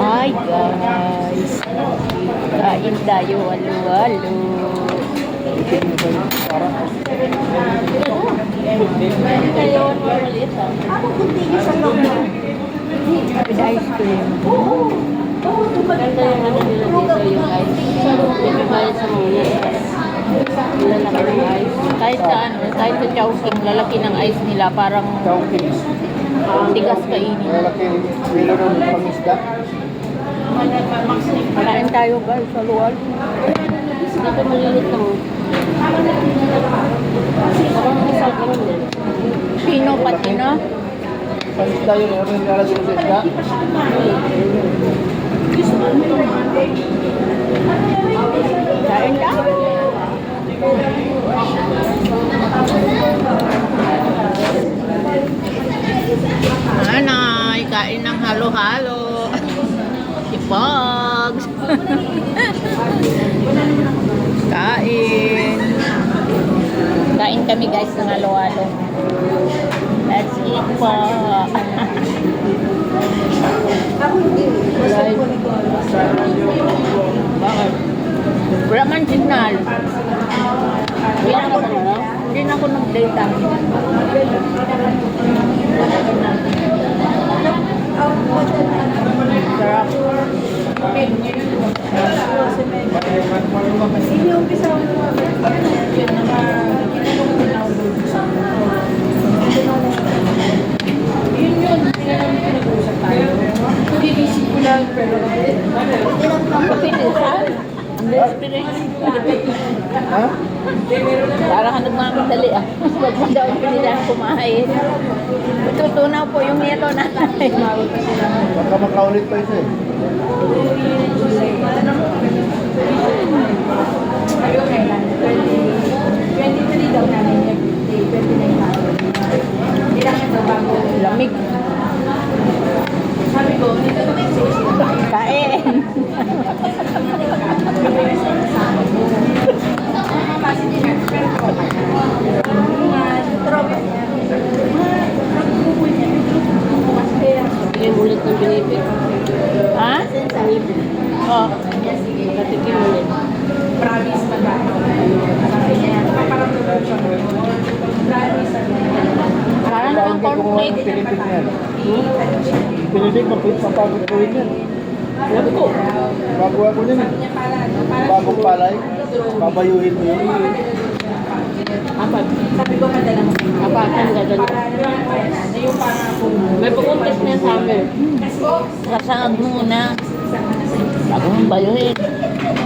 Hi guys! Kain tayo, halo-halo. With ice cream. Ganda yung ano nila dito, yung ice. Yung bayad sa muna. Lalaki ng ice. Kahit sa ano, kahit sa Chowking, lalaki ng ice nila, parang Chowking. Tigas kainin. Malaki kilo ng pangisda. Kain tayo guys, halo-halo. Dito malilit lang. Parang ka rin din. Pino pati na. Pangisda yun, ano yung lalagay sa isda? Kain tayo. Nanay, kain ng halo-halo. Si Pogs. kain. Kain kami guys ng halo-halo. Let's eat po. Bakit? Wala man signal. Hindi na ako nag-data. Sarap. Kapilisan. Ang desperation. Ha? Parang ka nagmamadali ah. Huwag mo daw pinilang kumain. Tutunaw po yung yelo natin. Baka makaulit pa isa eh. Lamig. Kain. Bigyan mo ulit ng binibig. Ha? Oh. Nakatikim ulit. Parang Kaya ng hindi ko kung cornflake. anong pinipig niyan. Pinipig, mapit- mapagod ko rin yan. Sabi ko, Bago ako din eh. Bagong palay, babayuhin mo yun. apat. Apat ang gagawin. May pupuntas na sa amin. Sasangag muna. Bago mong bayuhin.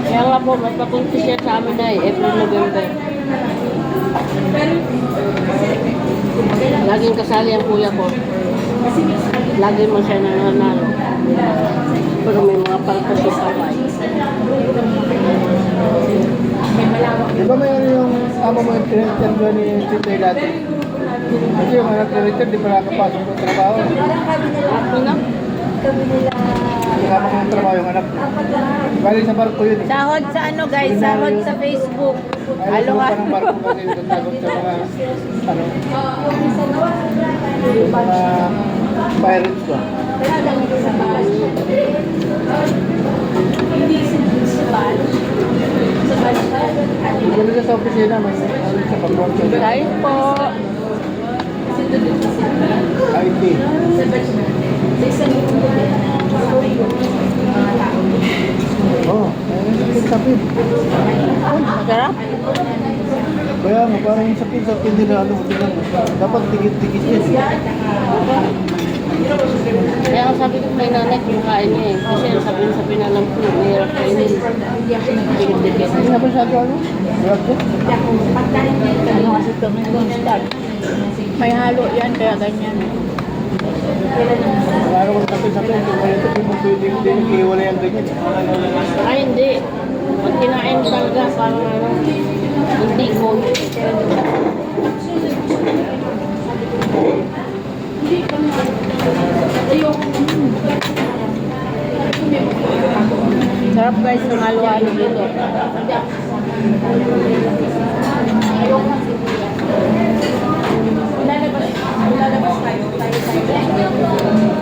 Kaya nga po, may papuntis yan sa amin na eh, April, November. Laging kasali ang kuya ko. Lagi mo siya nananalo. Pero may mga kamay. Di ba may ano yung amo mo yung tinitendo ni Titoy dati? Kasi yung anak ni Richard, di pa nakapasok ng trabaho. Ako na? Kasama ko ng trabaho yung anak. Bali sa barko yun eh. Sahod sa ano guys? Sahod sa Facebook. Halo pa ng barko kasi natatakot sa mga ano, mga pirates ba? Ganun na sa opisina, may ano sa pag-work Kain po. IT. Oh, ayun yung sapid. Masarap. Kaya nga, parang yung sapid, sapid nila, ano, tingnan mo. Dapat tigit-tigit yan. Kaya nga sabi ko kay nanay kumakain niya eh. Kasi ang sabi sa pinalam ko, mahirap kainin. Dikit-dikit. Hindi na ba siya ano? Grab ko? Ano kasi kami constant. May halo yan, kaya ganyan. Lalo kung sapid-sapid, kung may ito, kung pwede hindi, iwala yung ganyan. Ay hindi. Pag kinain talaga, parang ano, hindi ko. Sarap guys ng halo-halo dito. Lalabas tayo, tayo tayo.